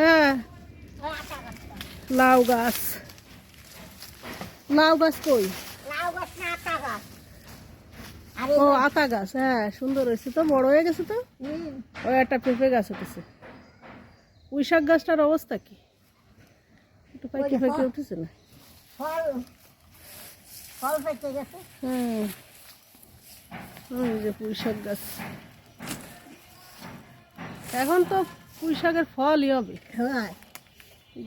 হ্যাঁ। লাউ গাছ। লাউ গাছ কই? ও আতা গাছ হ্যাঁ সুন্দর হয়েছে তো বড় হয়ে গেছে তো? হুম। ওই একটা পেঁপে গাছ হতেছে পুঁই শাক গাছটার অবস্থা কি? একটু পাইকে পাইকে উঠেছে না? ওই যে পুঁই শাক গাছ। এখন তো পুঁই শাকের ফলই হবে। হ্যাঁ।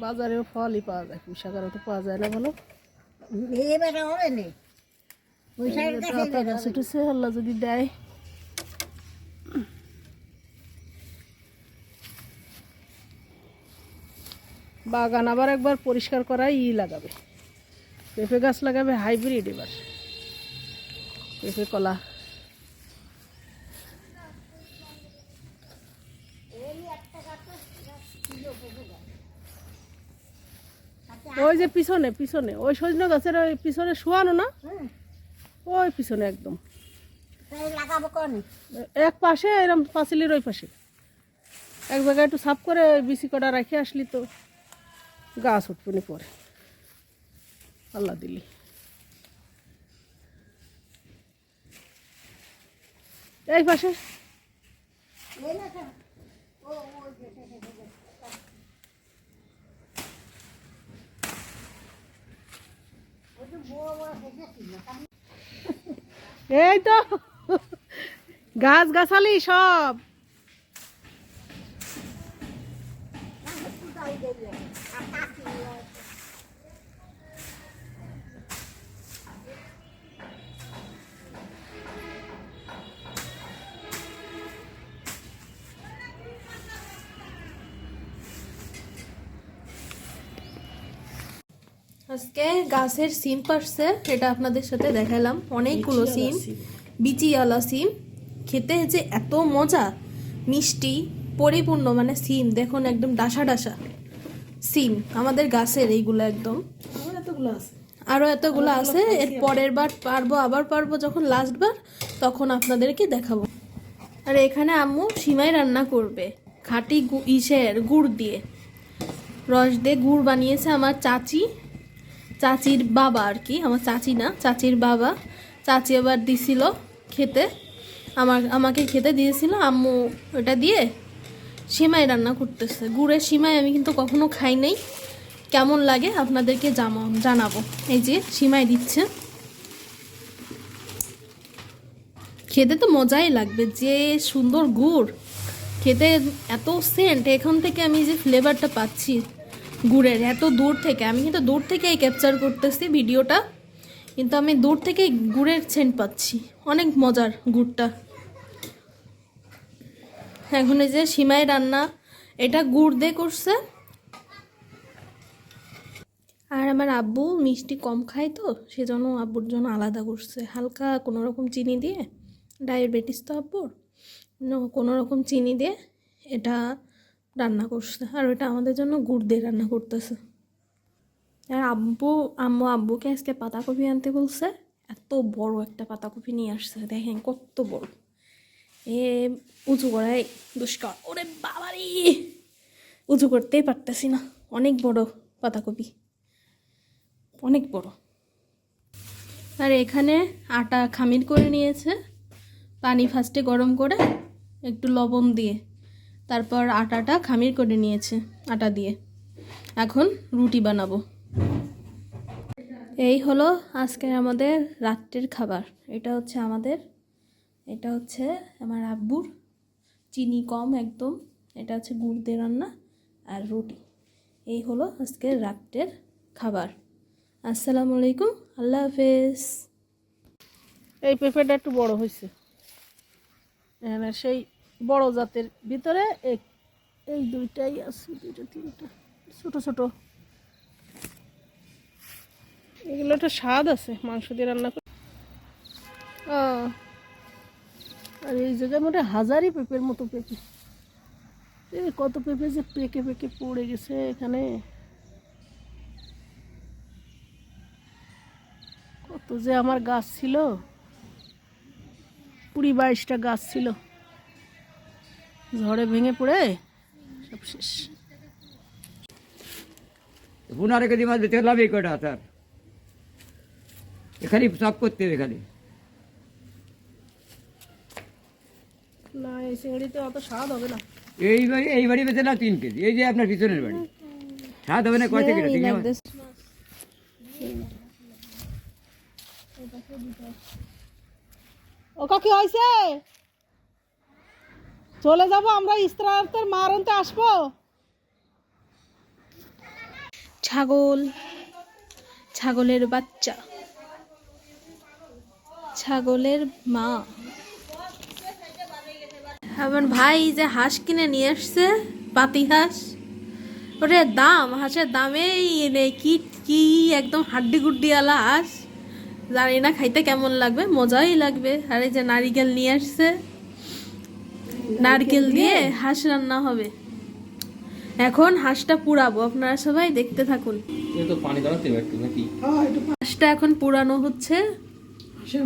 বাজারেও ফলই পাওয়া যায় পুঁই শাকেরও তো পাওয়া যায় না বলো। এবারে হবে নে। পয়সার কাছে উঠেছে আল্লাহ যদি দেয়। বাগান আবার একবার পরিষ্কার করাই ই লাগাবে। পেঁপে গাছ লাগাবে হাইব্রিড এবার। পেঁপে কলা। ওই যে পিছনে পিছনে। ওই সজনে গাছের ওই পিছনে শোয়ানো না? ওই পিছনে একদম। এক পাশে এরকম পাঁচিলের ওই পাশে। এক জায়গায় একটু সাফ করে বিসি কটা রেখে আসলি তো গাছ উঠবে পরে। আল্লাহ দিলি। এই পাশে এই না কেন? ও ওই যে, যে, যে, যে, যে। ওই যে বড় বড় ভেজে ছিল, তাই এই তো গাছ গাছালি সব। আজকে গাছের সিম পারছে এটা আপনাদের সাথে দেখালাম। অনেকগুলো সিম বিচিওয়ালা সিম। খেতে যে এত মজা মিষ্টি পরিপূর্ণ মানে সিম। দেখুন একদম ডাসা ডাসা সিম আমাদের গাছের এইগুলো একদম। আরও এতগুলো আছে। এর পরের বার পারব আবার পারব যখন লাস্ট বার তখন আপনাদেরকে দেখাবো। আর এখানে আম্মু সিমাই রান্না করবে খাঁটি ইসের গুড় দিয়ে। রস দিয়ে গুড় বানিয়েছে আমার চাচি। চাচির বাবা আর কি, আমার চাচি না, চাচির বাবা। চাচি আবার দিছিল খেতে, আমার, আমাকে খেতে দিয়েছিল, আম্মু ওটা দিয়ে সিমাই রান্না করতেছে। গুড়ের সিমাই আমি কিন্তু কখনো খাই নাই। কেমন লাগে আপনাদেরকে জানাব। এই যে সিমাই দিচ্ছে। খেতে তো মজাই লাগবে, যে সুন্দর গুড়। খেতে এত সেন্ট এখান থেকে আমি যে ফ্লেভারটা পাচ্ছি গুড়ের, এত দূর থেকে। আমি কিন্তু দূর থেকেই ক্যাপচার করতেছি ভিডিওটা, কিন্তু আমি দূর থেকেই গুড়ের সেন্ট পাচ্ছি। অনেক মজার গুড়টা। এখন এই যে সিমাই রান্না, এটা গুড় দিয়ে করছে। আর আমার আব্বু মিষ্টি কম খায় তো, সেজন্য আব্বুর জন্য আলাদা করছে। হালকা কোনো রকম চিনি দিয়ে, ডায়াবেটিস তো আব্বুর, কোনো রকম চিনি দিয়ে এটা রান্না করছে। আর ওটা আমাদের জন্য গুড় দিয়ে রান্না করতেছে। আর আব্বু, আম্মু, আব্বুকে আজকে পাতাকপি আনতে বলছে। এত বড় একটা পাতাকপি নিয়ে আসছে, দেখেন কত বড়। এ উঁচু করাই দুষ্কর। ওরে বাবারি! উঁচু করতেই পারতেছি না। অনেক বড় পাতাকপি। অনেক বড়। আর এখানে আটা খামির করে নিয়েছে। পানি ফার্স্টে গরম করে একটু লবণ দিয়ে। তারপর আটাটা খামির করে নিয়েছে, আটা দিয়ে। এখন রুটি বানাবো। এই হলো আজকে আমাদের রাত্রের খাবার। এটা হচ্ছে আমাদের, এটা হচ্ছে আমার আব্বুর। চিনি কম একদম, এটা হচ্ছে গুড় দিয়ে রান্না আর রুটি। এই হলো আজকের রাত্রের খাবার। আসসালামু আলাইকুম, আল্লাহ হাফেজ। এই পেঁপেটা একটু বড় হয়েছে। এখানে সেই বড় জাতের ভিতরে এই দুইটাই আছে, দুইটা, তিনটা, ছোট ছোট। এগুলো একটা স্বাদ আছে, মাংস দিয়ে রান্না করে আর এই জায়গায় হয় হাজারই পেঁপের মতো পেঁপে। কত পেঁপে যে পেকে পেকে পড়ে গেছে এখানে। কত যে আমার গাছ ছিল, কুড়ি বাইশটা গাছ ছিল। ঝড়ে ভেঙে পড়ে সব শেষ। কেজি মাছ দিতে লাভ এই কটা স্যার এখানে সব করতে হবে এখানে। না এই চিংড়িতে অত স্বাদ হবে না। এই বাড়ি এই বাড়ি বেঁচে না তিন কেজি এই যে আপনার পিছনের বাড়ি। স্বাদ হবে না কয় থেকে ঠিক আছে ও কাকি হয়েছে? চলে যাব, আমরা ইস্ত্রাতের মার আনতে আসব। ছাগল, ছাগলের বাচ্চা, ছাগলের মা। আমার ভাই যে হাঁস কিনে নিয়ে আসছে পাতি হাঁস। ওরে দাম, হাঁসের দামে রে কি কি একদম হাড্ডি গুড্ডিওয়ালা হাঁস। জানি না, খাইতে কেমন লাগবে, মজাই লাগবে। আর এই যে নারিকেল নিয়ে আসছে নারকেল দিয়ে হাঁস রান্না হবে। এখন হাঁসটা পুরাবো আপনারা সবাই দেখতে থাকুন। হ্যাঁ হাঁসটা এখন পুরানো হচ্ছে। হাঁসের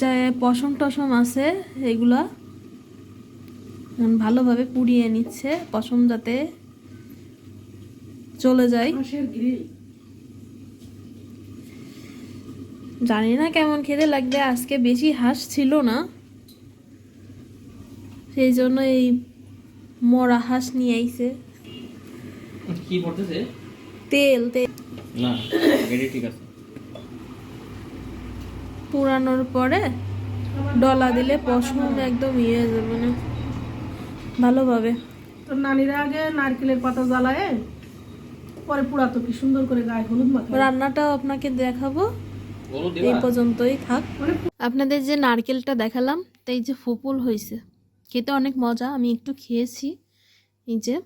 যে পশম টসম আছে এগুলা। ভালোভাবে পুড়িয়ে নিচ্ছে পশম যাতে চলে যায়। জানি না কেমন খেতে লাগবে আজকে বেশি হাঁস ছিল না। সেই জন্য এই মরা হাঁস নিয়ে আইছে। কি পড়তেছে? তেল তেল। না এটা ঠিক আছে। পুরানোর পরে ডলা দিলে পশম একদম ইয়ে হয়ে যাবে না। ভালোভাবে। তো নানিরা আগে নারকেলের পাতা জ্বালায় পরে পুরাতো কি সুন্দর করে গায়ে হলুদ মাখা রান্নাটাও আপনাকে দেখাবো। এই পর্যন্তই থাক। মানে আপনাদের যে নারকেলটা দেখালাম তাই যে ফুপুল হয়েছে খেতে অনেক মজা, আমি একটু খেয়েছি। এই যে,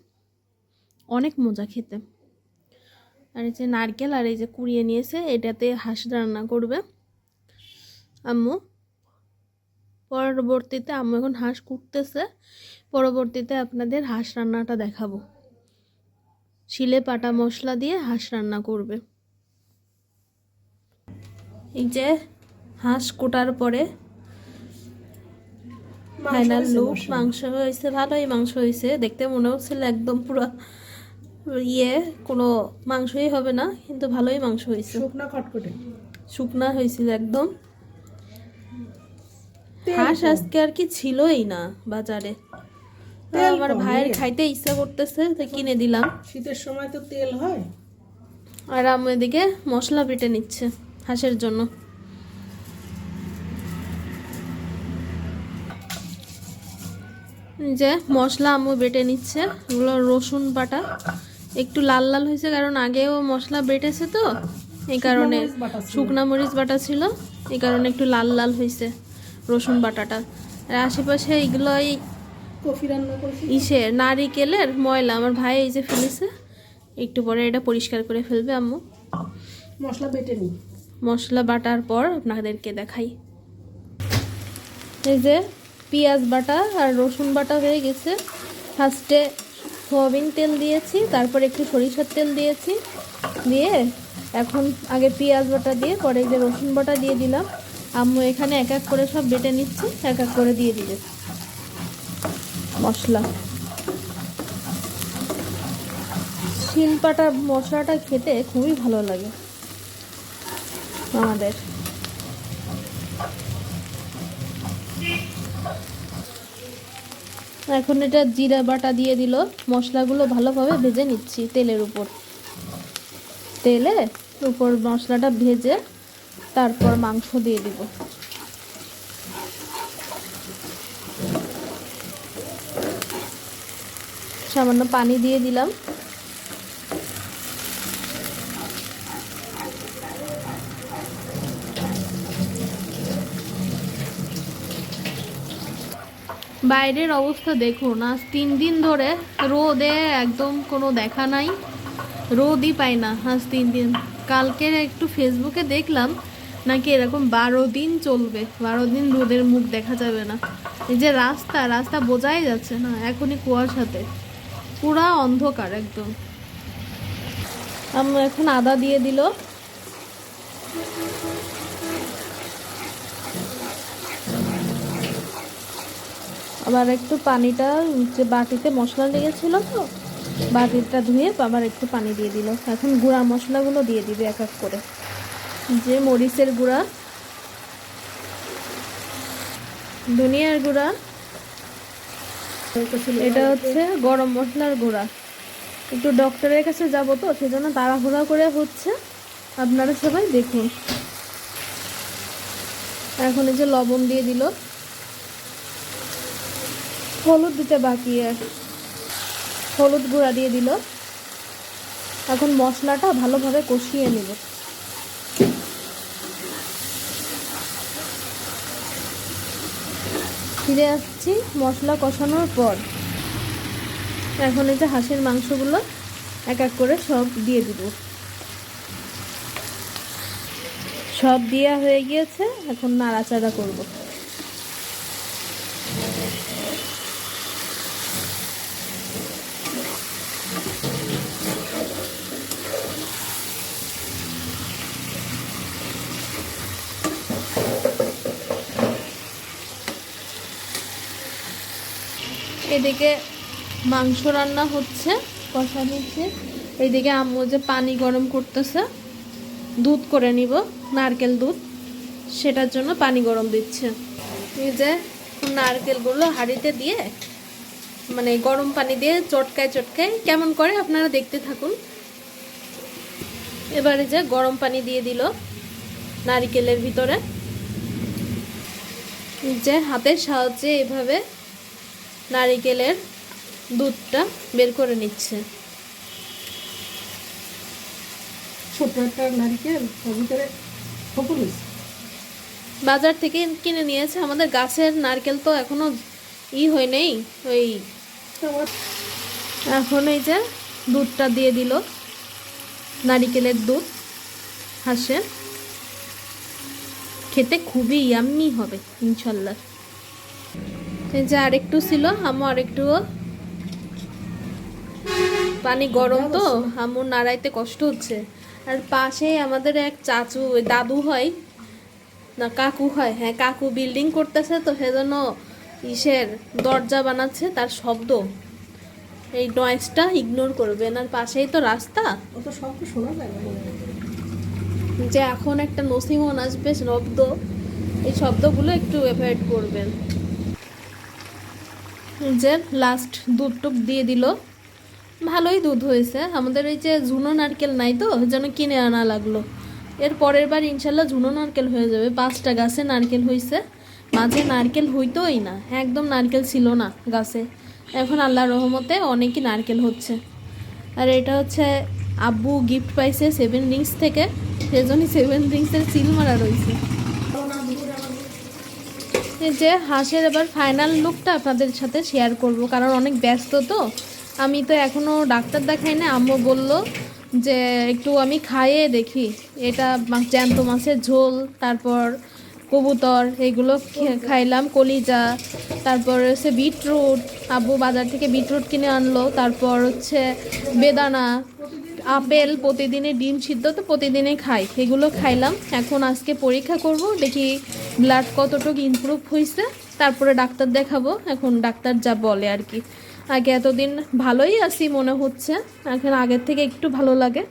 অনেক মজা খেতে। আর এই যে নারকেল আর এই যে কুড়িয়ে নিয়েছে, এটাতে হাঁস রান্না করবে। আম্মু, পরবর্তীতে আম্মু এখন হাঁস কুটতেছে, পরবর্তীতে আপনাদের হাঁস রান্নাটা দেখাবো। শিলে পাটা মশলা দিয়ে হাঁস রান্না করবে। এই যে, হাঁস কোটার পরে ফাইনাল লুক মাংস। হয়েছে ভালোই মাংস হয়েছে। দেখতে মনে হচ্ছিল একদম পুরো ইয়ে কোনো মাংসই হবে না কিন্তু ভালোই মাংস হয়েছে। শুকনা খটখটে। শুকনা হয়েছিল একদম। হাঁস আজকে আর কি ছিলই না বাজারে। আমার ভাইয়ের খাইতে ইচ্ছা করতেছে তো কিনে দিলাম। শীতের সময় তো তেল হয়। আর আম্মু এদিকে মশলা বেটে নিচ্ছে হাঁসের জন্য। যে মশলা আম্মু বেটে নিচ্ছে এগুলো রসুন বাটা। একটু লাল লাল হয়েছে কারণ আগেও মশলা বেটেছে তো এই কারণে শুকনা মরিচ বাটা ছিল। এই কারণে একটু লাল লাল হয়েছে রসুন বাটাটা। আর আশেপাশে এগুলো এই কফি রান্না করেছি। ইসে নারিকেলের ময়লা আমার ভাই এই যে ফেলেছে একটু পরে এটা পরিষ্কার করে ফেলবে আম্মু। মশলা বেটে নিই। মশলা বাটার পর আপনাদেরকে দেখাই। এই যে পেঁয়াজ বাটা আর রসুন বাটা হয়ে গেছে। ফার্স্টে সোয়াবিন তেল দিয়েছি, তারপর একটু সরিষার তেল দিয়েছি। দিয়ে এখন আগে পেঁয়াজ বাটা দিয়ে, পরে যে রসুন বাটা দিয়ে দিলাম। আম্মু এখানে এক এক করে সব বেটে নিচ্ছে, এক এক করে দিয়ে দিবে। মশলা। শিলপাটার মশলাটা খেতে খুবই ভালো লাগে। আমাদের। এখন এটা জিরা বাটা দিয়ে দিল। মশলাগুলো ভালোভাবে ভেজে নিচ্ছি তেলের উপর। তেলে উপর মশলাটা ভেজে তারপর মাংস দিয়ে দিব। সামান্য পানি দিয়ে দিলাম। বাইরের অবস্থা দেখুন, আজ তিন দিন ধরে রোদে একদম কোনো দেখা নাই, রোদই পাই না আজ তিন দিন। কালকে একটু ফেসবুকে দেখলাম নাকি এরকম বারো দিন চলবে, বারো দিন রোদের মুখ দেখা যাবে না। এই যে রাস্তা রাস্তা বোঝাই যাচ্ছে না, এখনই কুয়াশাতে, পুরা অন্ধকার একদম। আমি এখন আদা দিয়ে দিল। আবার একটু পানিটা যে বাটিতে মশলা লেগেছিল তো, বাটিটা ধুয়ে আবার একটু পানি দিয়ে দিল। এখন গুঁড়া মশলাগুলো দিয়ে দিবে এক এক করে। যে মরিচের গুঁড়া, ধনিয়ার গুঁড়া, এটা হচ্ছে গরম মশলার গুঁড়া। একটু ডক্টরের কাছে যাব তো, সেজন্য তাড়াহুড়া করে হচ্ছে। আপনারা সবাই দেখুন। এখন এই যে লবণ দিয়ে দিল। হলুদ দিতে বাকি আর হলুদ গুঁড়া দিয়ে দিল। এখন মশলাটা ভালোভাবে কষিয়ে নেব। ফিরে আসছি মশলা কষানোর পর। এখন এই যে হাঁসের মাংসগুলো এক এক করে সব দিয়ে দিব। সব দেওয়া হয়ে গিয়েছে, এখন নাড়াচাড়া করব। এদিকে মাংস রান্না হচ্ছে, কষা নিচ্ছে। এইদিকে আম্মু যে পানি গরম করতেছে, দুধ করে নিব, নারকেল দুধ। সেটার জন্য পানি গরম দিচ্ছে। এই যে নারকেলগুলো হাঁড়িতে দিয়ে মানে গরম পানি দিয়ে চটকায় চটকায়, কেমন করে আপনারা দেখতে থাকুন। এবারে যে গরম পানি দিয়ে দিল নারকেলের ভিতরে। যে হাতের সাহায্যে এভাবে নারিকেলের দুধটা বের করে নিচ্ছে। ছোট একটা নারিকেল ওর ভিতরে খোপর হয়েছে বাজার থেকে কিনে নিয়েছে। আমাদের গাছের নারকেল তো এখনও ই হয় নেই ওই এখন এই যে দুধটা দিয়ে দিল নারিকেলের দুধ হাঁসের। খেতে খুবই ইয়াম্মি হবে ইনশাল্লাহ। এই যে আরেকটু ছিল আমু আরেকটু পানি গরম তো আমুর নাড়াইতে কষ্ট হচ্ছে। আর পাশেই আমাদের এক চাচু দাদু হয় না কাকু হয় হ্যাঁ কাকু বিল্ডিং করতেছে তো সেজন্য ইসের দরজা বানাচ্ছে তার শব্দ। এই নয়েজটা ইগনোর করবেন আর পাশেই তো রাস্তা। অত শব্দ শোনা যায় না। যে এখন একটা নসিমন আসবে শব্দ। এই শব্দগুলো একটু অ্যাভয়েড করবেন। যে লাস্ট দুধ টুক দিয়ে দিল। ভালোই দুধ হয়েছে। আমাদের এই যে ঝুনো নারকেল নাই তো যেন কিনে আনা লাগল। এর পরের বার ইনশাল্লাহ ঝুনো নারকেল হয়ে যাবে। পাঁচটা গাছে নারকেল হয়েছে মাঝে নারকেল হইতোই না, একদম নারকেল ছিল না গাছে। এখন আল্লাহ রহমতে অনেকই নারকেল হচ্ছে। আর এটা হচ্ছে আব্বু গিফট পাইছে সেভেন রিংস থেকে। সেজন্যই সেভেন রিংসের সিল মারা রয়েছে। যে হাঁসের এবার ফাইনাল লুকটা আপনাদের সাথে শেয়ার করব, কারণ অনেক ব্যস্ত তো। আমি তো এখনও ডাক্তার দেখাই না আম্মু বলল যে, একটু আমি খাইয়ে দেখি, এটা জ্যান্ত মাছের ঝোল, তারপর কবুতর, এগুলো খাইলাম, কলিজা, তারপর হচ্ছে বিটরুট, আব্বু বাজার থেকে বিটরুট কিনে আনলো, তারপর হচ্ছে বেদানা, আপেল প্রতিদিনে ডিম সিদ্ধ, তো প্রতিদিনই খাই, এগুলো খাইলাম, এখন আজকে পরীক্ষা করব, দেখি ব্লাড কতটুকু ইমপ্রুভ হয়েছে তারপরে ডাক্তার দেখাবো, এখন ডাক্তার যা বলে আর কি। আগে এতদিন ভালোই আছি মনে হচ্ছে, এখন আগের থেকে একটু ভালো লাগে।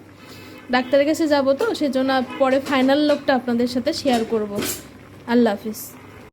ডাক্তারের কাছে যাব তো, সেজন্য পরে ফাইনাল লোকটা আপনাদের সাথে শেয়ার করব। আল্লাহ হাফিজ।